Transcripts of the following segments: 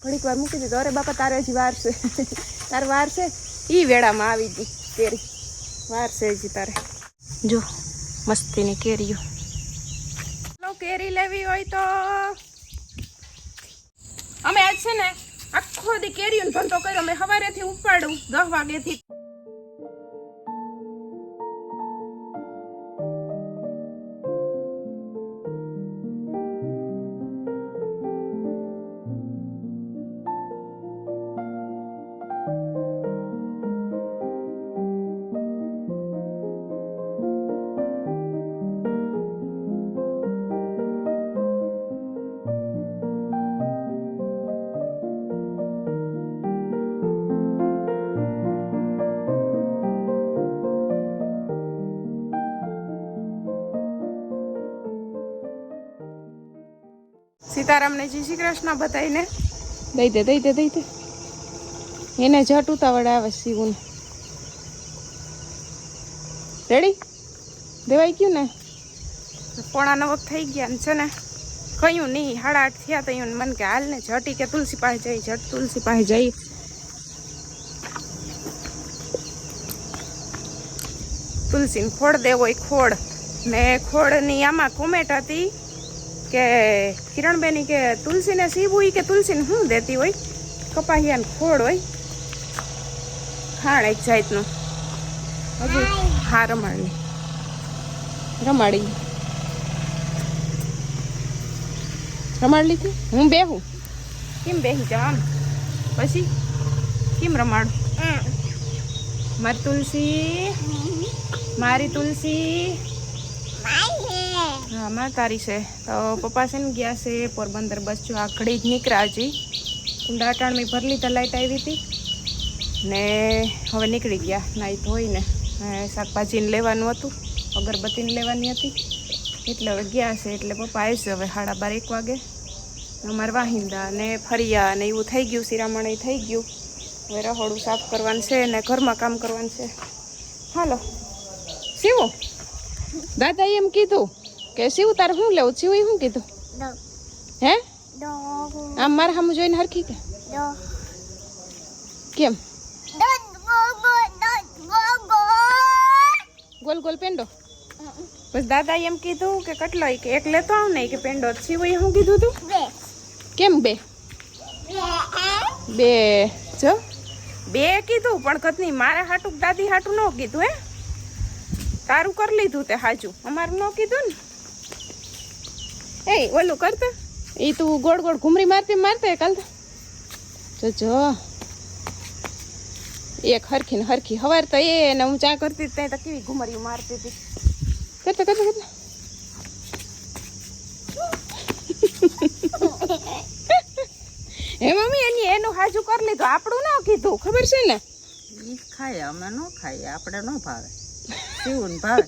ઘડીક વાર મૂકી દીધો. અરે બાપા, તારે હજી વાર છે. તારે વાર છે? ઈ વેળામાં આવી ગઈ કેરી. વાર હજી તારે. જો, મસ્તીની કેરીઓ. કેરી લેવી હોય તો. અમે આજ છે ને આખો દી કેરીઓનો ધંધો કર્યો. અમે સવારેથી ઉપાડું દસ વાગેથી સીતારામને જય શ્રી કૃષ્ણ બતાવીને દઈ દે દઈ દે દઈ દે. એને જટ ઉતાવળ આવે શિવને. રેડી? દેવાઈ ગયું ને? પોણા વખત થઈ ગયા ને છે ને. કયું નહીં સાડા આઠ થયા તો એવું મન કે હાલ ને જટી કે તુલસી પાસે જઈ જટ તુલસી પાસે જઈ. તુલસીને ખોડ દેવો એ ખોડ ને ખોડની આમાં કુમેટ હતી કે કિરણબેની કે તુલસીને સીવું કે તુલસીને શું દેતી હોય? કપાહિયાને ખોડ હોય? ખાણ એક જાતનું. હજુ હા રમાડી રમાડી. રમાડ લીધી? હું બેહું? કેમ બેહી જવાનું? પછી? કેમ રમાડું? મારી તુલસી મારી તુલસી હા માં તારી છે. તો પપ્પા છે ને ગયા છે પોરબંદર બસ જો આખડી જ નીકળ્યા હજી. કુંડા ભરલી તો લાઈટ આવી હતી. ને હવે નીકળી ગયા. નાઈ ધોઈને શાકભાજીને લેવાનું હતું. અગરબત્તીને લેવાની હતી. એટલે હવે ગયા છે. એટલે પપ્પા આવશે હવે સાડા બાર, એક વાગે. અમારે વાહિંદા ને ફરિયા ને એવું થઈ ગયું, શિરામણ થઈ ગયું. હવે રહોડું સાફ કરવાનું છે ને ઘરમાં કામ કરવાનું છે. હાલો. શિવું. દાદા એમ કીધું કે શિવ તારે શું લેવું? શિવ શું કીધું? હે? આમ મારા સામું જોઈને હરખી કે? કેમ? Goal goal પેંડો. બસ દાદાએ એમ કીધું કે કેટલો કે એક લેતો આવ ને કે પેંડો. જ એ શું કીધું તું? કેમ બે? બે જો. બે કીધું પણ કતની મારે હાટું દાદી હાટું ન કીધું હે? તારું કરી લીધું તે હાજુ. અમારું ન કીધું ને? એ ઓલું કરતા એ તું ગોળ ગોળ ઘુમરી મારતી મારતે કાલ તો. જો એક હરખી ને હરખી હવાર તો એ ને હું ચા કરતી ત્યાં તો કેવી ઘુમરી મારતી હતી. કરતા કરતા કરતા હે મમ્મી એની એનું હાજુ કરી લીધું. આપણું ના કીધું ખબર છે ને? ઈ ખાય અમે ન ખાઈએ આપણે ન ભાવે. શિવું ને ભાવે.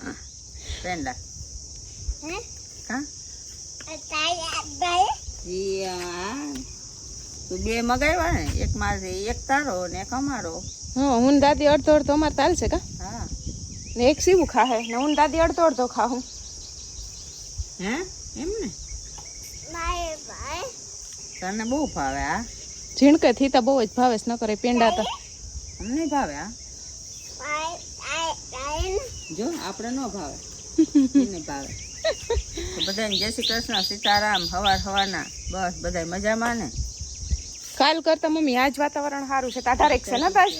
પેંડા. કા? ઈ આ તું બે મગાવ્યા ને? એક મારે એક તારો ને એક અમારો. હા હું દાદી અડધો અડધો અમારે ચાલશે કા? હા. ને એક સીવું ખાહે ને હું દાદી અડધો અડધો ખાઉં હે? એમ ને? તને બહુ ભાવે આ ઝીણકે થી તો બહુ જ ભાવેશ ન કરે પેંડા તો. અમને ભાવે આ જો આપણે ન ભાવે. એને ભાવે. બધાને જય શ્રી કૃષ્ણ સીતારામ હવાર હવાના. બસ બધા મજામાં ને? કાલ કરતા મમ્મી આજ વાતાવરણ સારું છે તાતા છે ને તાજ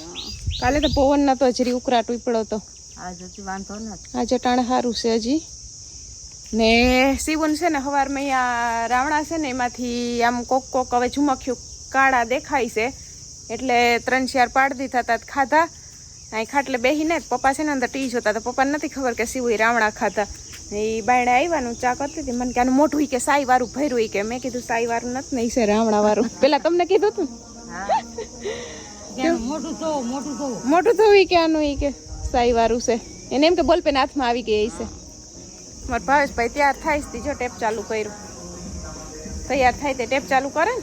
કાલે તો પવન નતો જરી ઉકળાટ ઉપડો તો. આજ હજી વાંધો નથી. આજે ટાણે સારું છે હજી. ને સીવન છે ને સવારમાં અહીંયા રાવણા છે ને એમાંથી આમ કોક કોક હવે ઝુમખ્યું કાળા દેખાય છે. એટલે ત્રણ ચાર પાડ દીધા હતા ખાધા. અહીં ખાટલે બેહીને પપ્પા છે ને અંદર ટી જોતા તો પપ્પાને નથી ખબર કે સીવું રાવણા ખાધા. ને એ બાયણે આવ્યાનું ચા કરતી હતી. મને કે આનું મોટું કે સાઈ વાળું ભર્યું કે. મેં કીધું સાઈ વાળું નથી ને છે રાવણા વાળું પેલા તમને કીધું હતું મોટું થવું કે આનું એ કે સાઈ વાળું છે. એને એમ કે બોલપેન હાથમાં આવી ગઈ છે. મારા ભાવેશભાઈ તૈયાર થાય છે જો ટેપ ચાલુ કર્યું. તૈયાર થાય તે ટેપ ચાલુ કરે ને.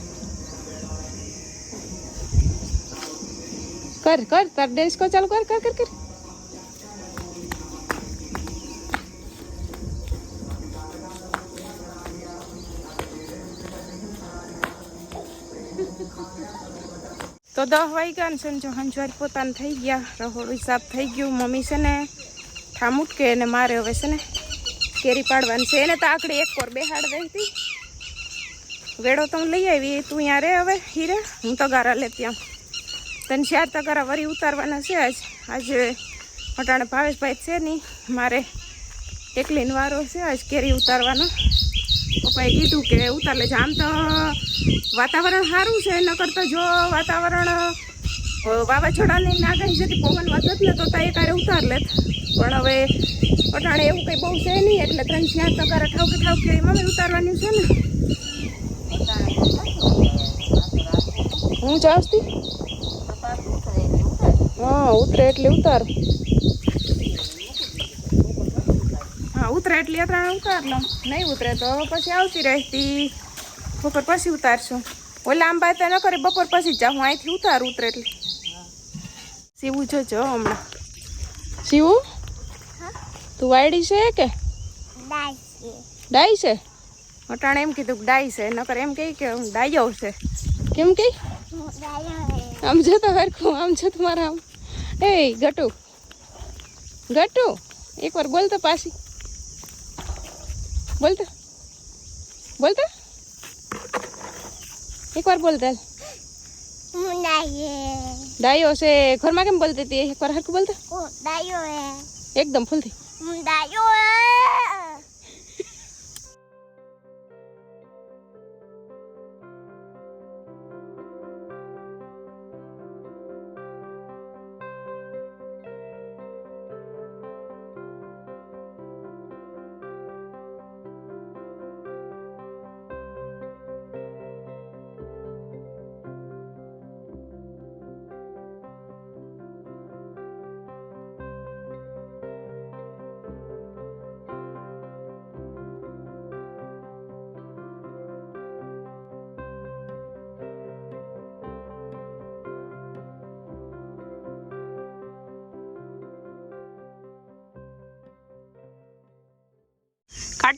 કર કર તાર ડેસ્કો ચાલુ કર કર કર કર. તો દસ વાગ્યા ને સંજો હંજવાર પોતાને થઈ ગયા. રહોડું સાફ થઈ ગયું. મમ્મી છે ને ઠામુટ ઉટકે અને મારે હવે છે ને કેરી પાડવાની છે. એને તો આકડી એક પર બેહાડ દઈ હતી. વેડો તો હું લઈ આવી. તું અહીંયા રે હવે, હીરે. હું તગારા લે ત્યાં તને ચાર તગારા વરી ઉતારવાના છે આજ. આજે અટાણે ભાવેશભાઈ છે નહીં મારે એકલીન વારો છે આજ કેરી ઉતારવાનો. પપ્પાએ કીધું કે ઉતાર લેજે આમ તો વાતાવરણ સારું છે નકર તો જો વાતાવરણ વાવાઝોડાની આગાહી જતી પવન વધત ને તો એ કારે ઉતાર લેત. પણ હવે અટાણે એવું કંઈ બહુ છે નહીં એટલે ત્રણ ચાર કે ઠાવકે ઠાવકે મમ્મી ઉતારવાની છે ને. હું જાવતી હા ઉતરે એટલે ઉતાર હા ઉતરે એટલે અત્યારે ઉતાર લો નહીં ઉતરે તો પછી આવતી રહેતી. બપોર પછી ઉતારશું. ઓલા આંબા તો ન કરે બપોર પછી જ જાઉં. હું અહીંથી ઉતાર ઉતરે એટલે. સીવું જોજો હમણાં. સીવું તું વાયડી છે કે? ડાઈ છે. અટાણે એમ કીધું કે ડાઈ છે. નકર એમ કહી કે હું ડાયો છે. કેમ કહી? આમ જો તો હરખું આમ છે તમારા આમ. એ ગટુ. ગટુ એકવાર બોલ તો પાછી. બોલતો બોલતો એકવાર બોલતા ડાયો. છે. ઘરમાં કેમ બોલતી હતી? એકવાર હરખું બોલતા એકદમ ફૂલથી.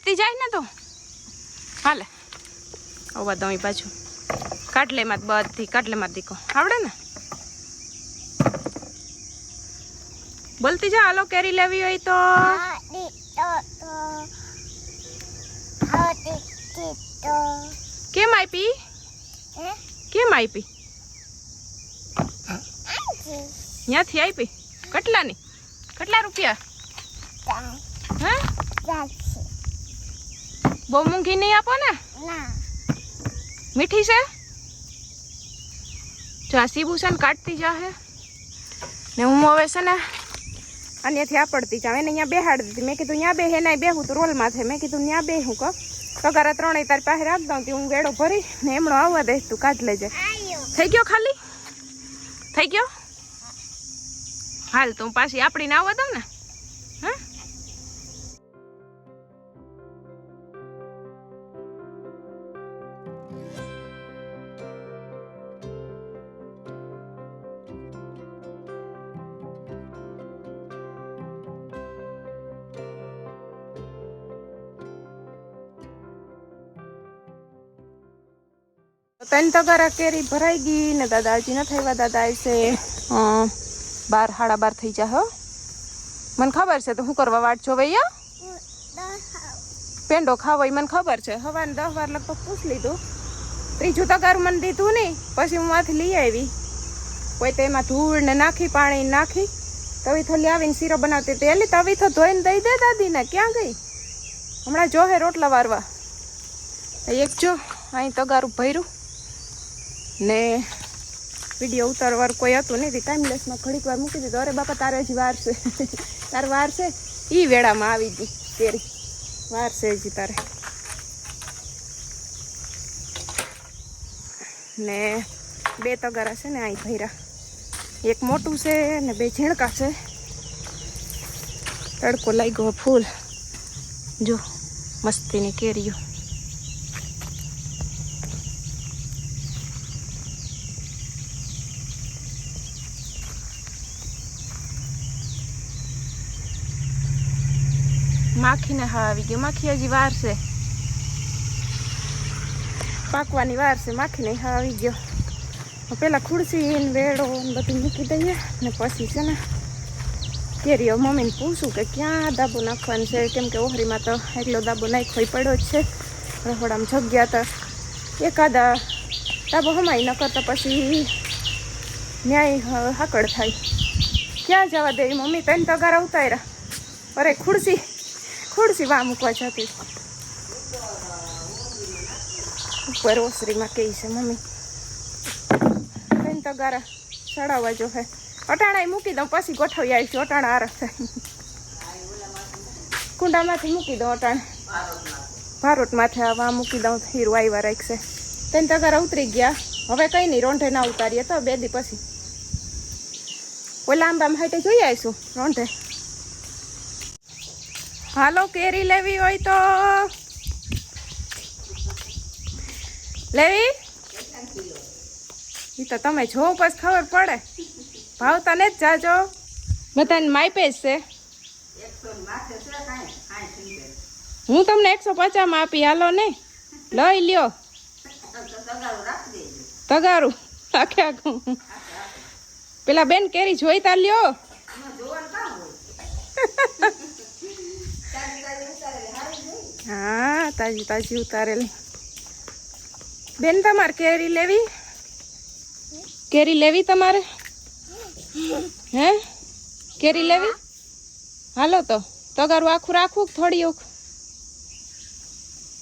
કાઢતી જાય ને તો? હાલે. આવા દમી પાછું. કાટલે માં બધી કાટલે માં દીકો. આવડે ને? બોલતી જા હાલો, કેરી લેવી હોય તો. કેમ આપી? કેમ આપી? ત્યાંથી આપી? કેટલાની? કેટલા રૂપિયા? હા? બહુ મૂંઘી નહીં આપો ને? મીઠી છે? જો આ સીબુ છે ને કાઢતી જાહે. ને હું હવે છે ને અહીંયાથી આપડતી જાવ એને અહીંયા બેહાડી દીધી. મેં કીધું ત્યાં બેહે ને બેહું તો રોલ માથે મેં કીધું ત્યાં બેહું તો પગારા ત્રણેય તારી પાસે રાખ દઉં હું વેડો ભરી ને એમણો આવવા દઈશ તું કાઢ લેજે. થઈ ગયો ખાલી? થઈ ગયો? હાલ તો હું પાછી આપડીને આવવા દઉં ને. ત્રણ તગારા કેરી ભરાઈ ગઈ ને દાદા હજી નથી આવ્યા દાદા આવશે બાર, સાડા બાર થઈ જા હો. મને ખબર છે તો શું કરવા વાટ જોવે યા પેંડો ખાવો એ મને ખબર છે. હવાને દસ વાર લગભગ પૂછ લીધું. ત્રીજું તગારું મને દીધું નહીં, પછી હું માંથી લઈ આવી. કોઈ તેમાં ધૂળ ને નાખી, પાણી નાખી. તવી થોડી આવીને શીરો બનાવતી હતી. એટલે તવી તો ધોઈને દઈ દે દાદીને, ક્યાં ગઈ? હમણાં જો હે રોટલા વારવા. એક જો, અહીં તગારું ભર્યું. ને વીડિયો ઉતારવાર કોઈ હતું નહીં ટાઈમલેસમાં ઘડીક વાર મૂકી દીધો. અરે બાપા, તારે હજી વાર છે. તારે વાર છે? એ વેળામાં આવી ગઈ કેરી વાર છે હજી તારે. ને બે તગારા છે ને અહીં ભૈરા એક મોટું છે ને બે ઝીણકા છે. તડકો લાગ્યો ફૂલ. જો, મસ્તીની કેરીઓ. માખીને હા આવી ગયો માખી હજી વાર છે પાકવાની વાર છે માખીને હા આવી ગયો પેલા ખુરશી ને વેડો બધું મૂકી દઈએ ને પછી છે ને કેરીઓ મમ્મીને પૂછું કે ક્યાં દાબો નાખવાનું છે કેમ કે ઓહરીમાં તો એટલો દાબો નાખ્યો પડ્યો જ છે રહોડામાં જગ્યા તો એકાદા દાબો હમાઈ ન કરતા પછી ન્યાય હાકડ થાય ક્યાં જવા દે મમ્મી ત્રણ તગારા ઉતાર્યા અરે ખુરશી ખુરશી વા મૂકવા જતી ઉપર ઓસરીમાં કહી છે, મમ્મી ત્રણ ગારા ચડાવવા જો હે. અટાણા મૂકી દઉં, પછી ગોઠવી આવીશું, અટાણા આરસ કુંડામાંથી મૂકી દઉં અટાણે. ભારોટ માથે આવા મૂકી દઉં, હીરો આવ્યા રાખશે. ત્રણ તગારા ઉતરી ગયા. હવે કઈ નહીં, રોંઢે ના ઉતારીએ તો બે દી પછી. ઓલા આંબામાં હાટે જોઈ આવીશું, રોંઢે. હાલો, કેરી લેવી હોય તો. લેવી? એ તો તમે જો પછી ખબર પડે. ભાવ તને જ જાજો. બધાને માઇપે જ છે. હું તમને એકસો પચાસમાં આપી, હાલો ને. લઈ લ્યો. તગારું. આખે આખું. પેલા બેન કેરી જોઈતા લ્યો. હા તાજી તાજી ઉતારેલી. બેન તમારે કેરી લેવી? કેરી લેવી તમારે? હે? કેરી લેવી? હાલો તો તગારું આખું રાખવું થોડી ઓખ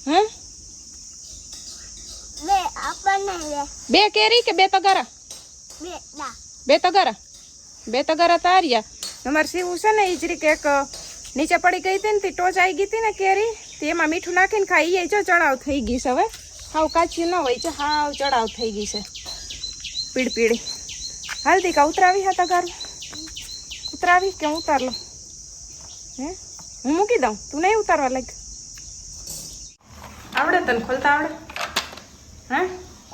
હે? બે કેરી કે બે તગારા? બે બે તગારા? બે તગારા તાર્યા. અમારે સીવું છે ને એ જ રીતે એક નીચે પડી ગઈ હતી ને ટોચ આવી ગઈ હતી ને કેરી? તે એમાં મીઠું નાખીને ખાઈ એ જો ચડાવ થઈ ગઈ છે હવે. હાવ કાચી ન હોય છે હાવ ચડાવ થઈ ગઈ છે. પીડ પીડી હાલતી કા ઉતરાવી હા તગારું? ઉતરાવી કે હું ઉતાર લઉં? હે? હું મૂકી દઉં? તું નહીં ઉતારવા લાગ. આવડે તને ખોલતા આવડે? હે?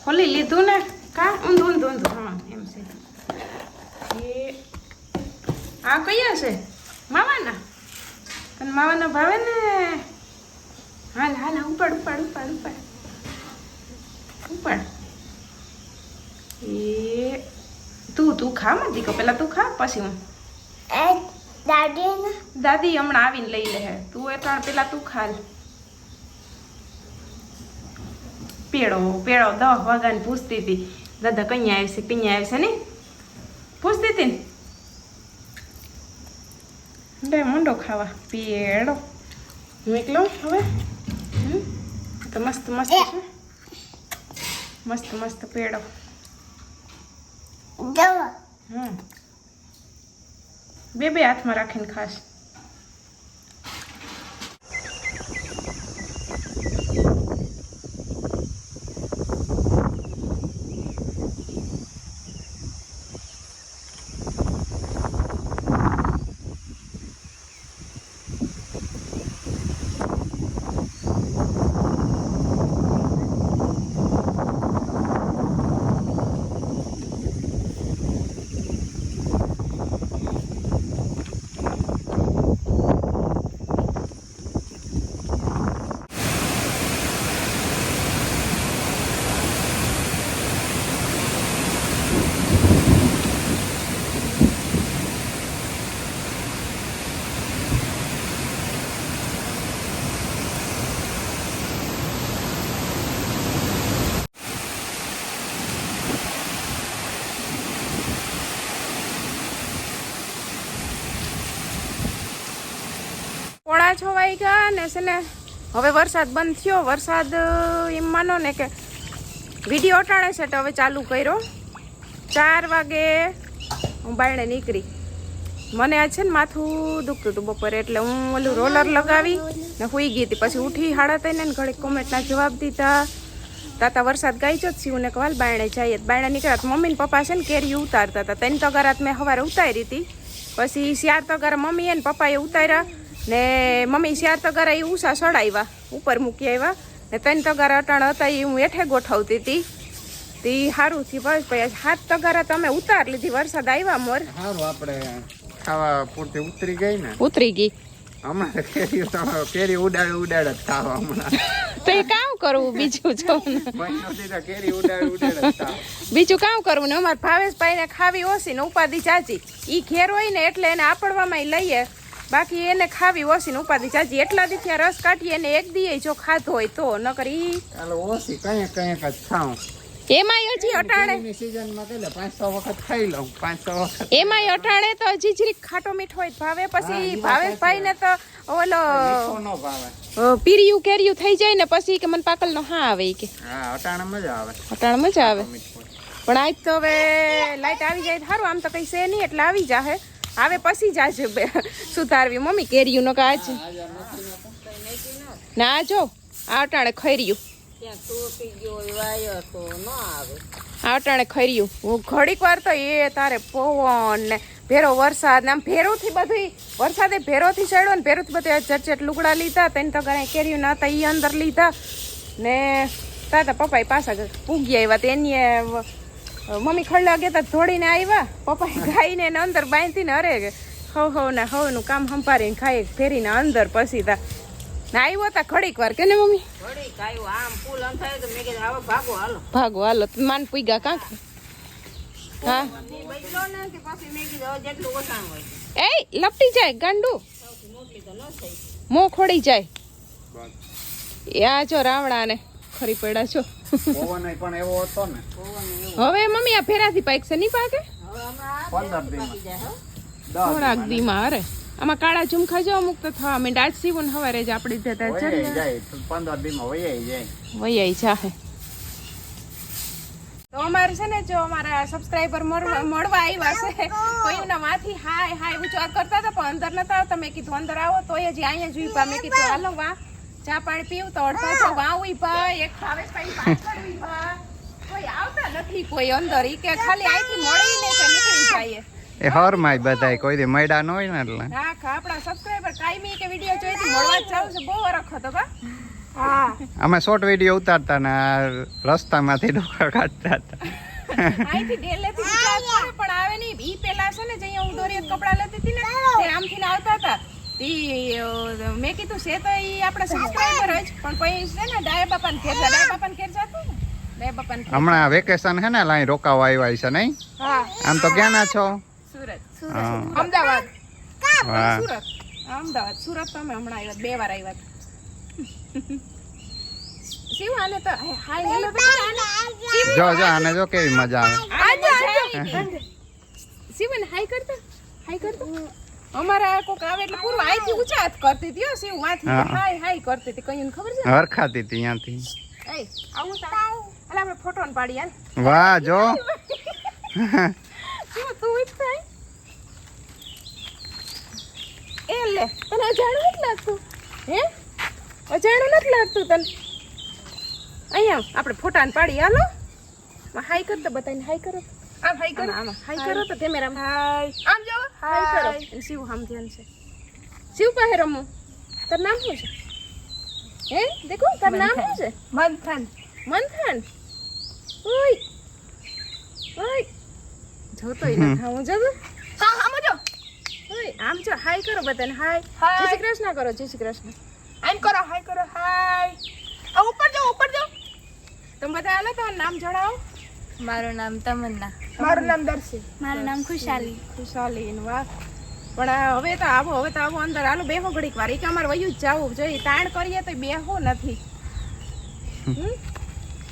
ખોલી લીધું ને? કા? ઊંધું ઊંધું ઊંધું. હા, એમ છે. આ કયા છે? માવાના? તને માવાના ભાવે ને? હાલ હાલ ઉપાડ ઉપાડ ઉપાડ ઉપાડ. ઉપાડ. એ તું તું ખા મત દીકો પેલા તું ખા પછી હું. દાદી દાદી હમણાં આવીને લઈ લે તું તું એટાણ પેલા તું ખાલ પેડો પેડો દસ વાગ્યાને પૂછતી હતી. દાદા કઈ આવશે કઈ આવશે ને પૂછતી હતી ને? બે મંડો ખાવા. પેડો. મોકલો હવે? હમ? તો મસ્ત મસ્ત છે મસ્ત મસ્ત પેડો બે બે હાથમાં રાખીને ખાશ પોળા છવાઈ ગયા ને છે ને હવે વરસાદ બંધ થયો. વરસાદ એમ માનો ને કે વીડિયો અટાણે છે તો હવે ચાલુ કર્યો. ચાર વાગે હું બાયણે નીકળી. મને આ છે ને માથું દુખતું હતું બપોરે એટલે હું ઓલું રોલર લગાવી ને હુઈ ગઈ હતી. પછી ઉઠી હાડા થઈને ને ઘડીક કોમેન્ટના જવાબ દીધા. તાતા, વરસાદ ગાઈ જ છું ને કવાલ બાયણે જઈએ બાયણે નીકળ્યા મમ્મી ને પપ્પા છે ને કેરી ઉતારતા હતા. ત્રણ તગારાત મેં સવારે ઉતારી હતી. પછી ચાર તગારા મમ્મીએ ને પપ્પાએ ઉતાર્યા. ને મમ્મી ચાર તગારા એ ઉષા સડાવ્યા ઉપર મૂકી આવ્યા ને ત્રણ તગારા અટાણ હતા એ હું હેઠે ગોઠવતી હતી તે સારું થી બસ પછી હાથ તગારા તમે ઉતાર લીધી વરસાદ આવ્યા મોર. સારું આપણે ખાવા પૂરતી ઉતરી ગઈ ને. ઉતરી ગઈ. અમારે કેરી તો કેરી ઉડાડે ઉડાડ જ હમણાં. તો એ કામ કરવું બીજું જો ને. કેરી ઉડાડ ઉડાડ બીજું કામ કરવું ને અમારે ભાવેશભાઈ ને ખાવી ઓછી ને ઉપાધિ ચાચી ઈ ઘેર હોય ને એટલે એને આપડવામાં લઈએ. બાકી એને ખાવી ઓછી ઉપાધિ ચાચી એટલા દી ત્યાં રસ કાઢીએ ને એક દીએ જો ખાધો હોય તો. ન કરી ઓસી ઓછી કઈ કઈ જ ખાઉં. એમાંય હજી અટાણે. સિઝનમાં કેટલે પાંચ છ વખત ખાઈ લઉં. પાંચ છ વખત એમાંય અટાણે તો હજી જરીક ખાટો મીઠો હોય ભાવે. પછી ભાવેશભાઈ ને તો ઓલો પીરિયું કેરિયું થઈ જાય ને પછી કે મને પાકલ નો હા આવે કે. હા અટાણે મજા આવે. અટાણે મજા આવે. પણ આજ તો હવે લાઈટ આવી જાય સારું. આમ તો કઈ છે નહીં એટલે આવી જાહે. આવે પછી જ આજે સુધારવી. મમ્મી કેરિયું નો કાચ. ના જો આ અટાણે ખૈર્યું. ત્યાં તૂટી ગયો હોય વાયો તો ન આવે. આ અટાણે ખર્યું. હું ઘડીક વાર તો એ તારે પવન ને ભેરો વરસાદ આમ ભેરોથી બધી વરસાદે ભેરોથી ચડ્યો ને ભેરોથી બધું ચટચટ લુગડા લીધા તેને તો ઘરે કેર્યું ના હતા એ અંદર લીધા. ને તાતા પપ્પાએ પાછા પૂગી આવ્યા તેની મમ્મી ખડલા ગયા તા ધોડીને આવ્યા પપ્પાએ ગાઈને એને અંદર બાંધીને અરે હવ હવ ને હવનું કામ સંભાળીને ખાઈ ફેરીને અંદર પછી તા. ના આવ્યો તા ઘડીક વાર કે ને મમ્મી? વળી આમ ફૂલ થાય તો મેં કીધું હવે ભાગો હાલો. માન પૂગ્યા કાંક? હા? બચલો ને કે પછી મેં કીધું હવે જેટલું ઓછાણ હોય. એ લપટી જાય ગાંડુ. ન મો ખોડી જાય. એ આ જો રાવણા ને ખરી પડ્યા છો. પવન પણ એવો હતો ને. હવે મમ્મી આ ફેરાથી પાક છે નહીં પાકે? હવે હમણાં પંદર દિન જાય હો થોડાક અરે. આમાં કાળા ઝુમખા જો અમુક થવા માંડ. આજ સીવું ને હવારે જ આપણે જતા જાય પંદર દિનમાં વયાઈ જાય. વૈયાઈ જાહે. તો અમારે છે ને જો અમારા સબસ્ક્રાઈબર મળવા આવ્યા છે કોઈના માંથી હાય હાય. ઉચ્ચાર કરતા હતા પણ અંદર નતા આવતા. મેં કીધું અંદર આવો. તોય જ અહીંયા જોઈ પા મેં કીધું હાલો વા ચા પાણી પીવું તો અડધા છો વાવી ભાઈ એક ભાવેશભાઈ પાછળવી ઊભા કોઈ આવતા નથી કોઈ અંદર ઈ કે ખાલી અહીંથી મળીને કે નીકળી જાય એ હર માય બધાય કોઈ દી મયડા ન હોય ને એટલે. હા આપણા સબસ્ક્રાઇબર કાયમી કે વીડિયો જોઈ હતી મળવા જ જાવ છે. બહુ વરખ હતો બા હા. અમે શોર્ટ વીડિયો ઉતારતા ને આ રસ્તામાંથી ડોકા કાઢતા હતા. અહીંથી ડેલેથી પણ આવે નહીં. ઈ પેલા છે ને જે હું દોરી કપડા લેતી હતી ને તે આમથી ને આવતા હતા. ઈ મેં કીધું છે તો ઈ આપણા સબસ્ક્રાઇબર જ પણ પછી છે ને ડાયા બાપાને ઘેર ડાય ડાયા બાપાને ઘેર જાતું ડાય બાપાને હમણાં વેકેશન હે ને લાઈ રોકાવા આવ્યા છે નહીં? હા. આમ તો ક્યાંના છો? સુરત. અમદાવાદ. સુરત. અમદાવાદ. સુરત તો અમે હમણાં આવ્યા બે વાર આવ્યા. શિવ આને તો હાય હેલો આને. જો જો આને જો કેવી મજા આવે. શિવન હાય કરતા? હાય કરતા? અમારા કોક આવે એટલે પૂરું આઈથી કરતી હતી હાય હાય કરતી હતી. કઈ ખબર છે? હરખાતી હતી ત્યાંથી. એય આવું તા અલા આપણે ફોટો ને પાડી યાર વાહ જો. શિવ તું ઈચ્છ એ લે તને અજાણું નથી લાગતું? હે? અજાણું નથી લાગતું તને? અહીંયા આપણે ફોટા ને પાડી હાલો. હાય કરતા બતાવીને હાય કરો. આમ હાય કરો. આમ. હાય કરો તો કેમેરામાં હાઈ. આમ જો. હાઈ કરો. શિવ આમ ધ્યાન છે. શિવ પાસે રમો. તાર નામ શું છે? હે? દેખો તાર નામ શું છે? મંથન. મંથન. ઓય. ઓય. જોતોય ન થાવું જો હા આમ જો. ઓય આમ જો. હાય કરો બધાને. હાય જય શ્રી કૃષ્ણ કરો જય શ્રી કૃષ્ણ. આમ કરો હાય કરો હાય આ ઉપર જાઓ ઉપર જાઓ. તમે બધા હાલો તો નામ જણાવો. મારું નામ તમન્ના. મારું નામ દર્શી મારું નામ ખુશાલી. ખુશાલી વાહ પણ હવે તો આવો હવે તો આવો અંદર. હાલો બેહો ઘડીક વાર. એક અમારે વયું જ જવું. જોઈએ તાણ કરીએ તો બેહો નથી. હમ?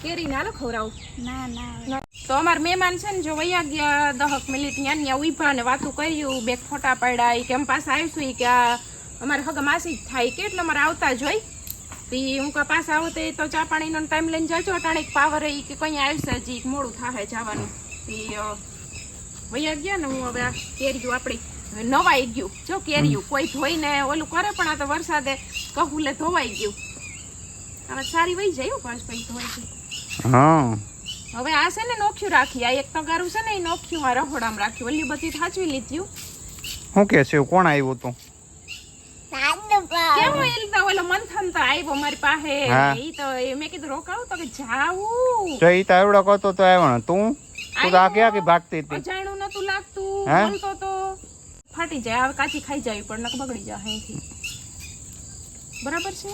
કેરી ને હાલો ખવડાવું. ના ના તો અમારા મહેમાન છે ને જો વયા ગયા દહક મિનિટ ત્યાં ત્યાં ઊભા ને વાતું કર્યું બે ફોટા પડ્યા કેમ પાસે આવીશું કે આ અમારે હગ માસી જ થાય. કે એટલે અમારે આવતા જ હોય? તી હું કા પાસે આવો તે તો ચા પાણીનો ટાઈમ લઈને જજો. અટાણે પાવર એ કે કઈ આવશે હજી મોડું થાય જવાનું. તી વૈયા ગયા ને હું હવે આ કેરીયું આપણી નવાઈ ગયું. જો કેરીયું કોઈ ધોઈને ઓલું કરે પણ આ તો વરસાદે કહુલે ધોવાઈ ગયું. હવે સારી વહી જાય હો પાંચ પાંચ ધોઈ છે હા. હવે આ છે ને નોખ્યું રાખી આ એક તો ગારું છે ને એ નોખ્યું આ રહોડામાં રાખ્યું. ઓલી બધી થાચવી લીધું શું કે છે કોણ આવ્યું તું? એ રીતે ઓલો મંથન તો આવ્યો મારી પાસે. હા. ઈ તો એ મેં કીધું રોકાવું તો કે જાવું. જો ઈ તો એવડો કરતો તો આવ્યો ને. તું? તું તો આ ક્યાં ભાગતી હતી? અજાણ્યું નતું લાગતું. હે? બોલતો તો ફાટી જાય. હવે કાચી ખાઈ જાય પણ નક બગડી જાય અહીંથી. બરાબર છે?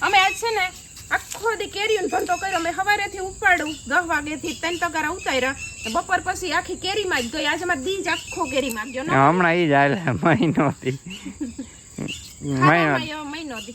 અમે આજ છે ને આખો દી કેરીનો ધંધો કર્યો. અમે સવારેથી ઉપાડું દસ વાગેથી ત્રણ તગારા ઉતાર્યા. ને બપોર પછી આખી કેરીમાં જ ગઈ. આજે અમારે દી જ આખો કેરીમાં ગયો. ને હમણાં એ જ હાલે. ไม่ Kaya mayo, may no. Di.